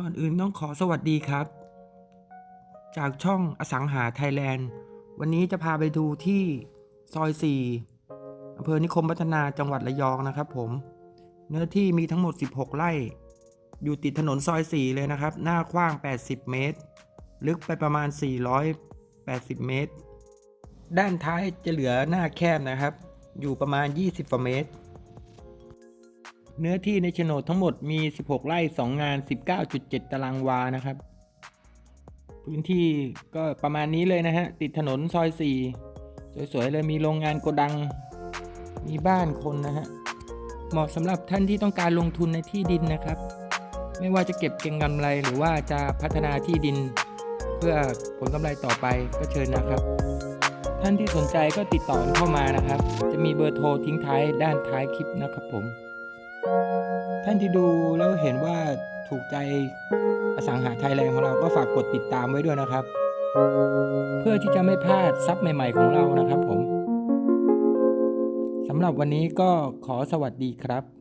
ก่อนอื่นต้องขอสวัสดีครับ จากช่องอสังหาไทยแลนด์ วันนี้จะพาไปดูที่ซอย 4อำเภอนิคมพัฒนาจังหวัดระยองนะครับผม เนื้อที่มีทั้งหมด 16 ไร่ อยู่ติดถนนซอย 4 เลยนะครับ หน้ากว้าง 80 เมตร ลึกไปประมาณ 480 เมตร ด้านท้ายจะเหลือหน้าแคบนะครับ อยู่ประมาณ 20กว่าเมตร เนื้อที่ในโฉนดทั้งหมดมี 16 ไร่ 2 งาน 19.7 ตารางวานะครับ พื้นที่ก็ประมาณนี้เลยนะฮะ ติดถนนซอย 4 สวยๆ เลยมีโรงงานโกดัง มีบ้านคนนะฮะ เหมาะสำหรับท่านที่ต้องการลงทุนในที่ดินนะครับ ไม่ว่าจะเก็บเก็งกำไรหรือว่าจะพัฒนาที่ดิน เพื่อผลกำไรต่อไปก็เชิญนะครับ ท่านที่สนใจก็ติดต่อเข้ามานะครับ จะมีเบอร์โทรทิ้งท้ายด้านท้ายคลิปนะครับผม ท่านที่ดูแล้วเห็นว่าถูกใจอสังหาไทยแลนด์ของเราก็ฝากกดติดตามไว้ด้วยนะครับ เพื่อที่จะไม่พลาดซับใหม่ ๆ ของเรานะครับผมสำหรับวันนี้ก็ขอสวัสดีครับ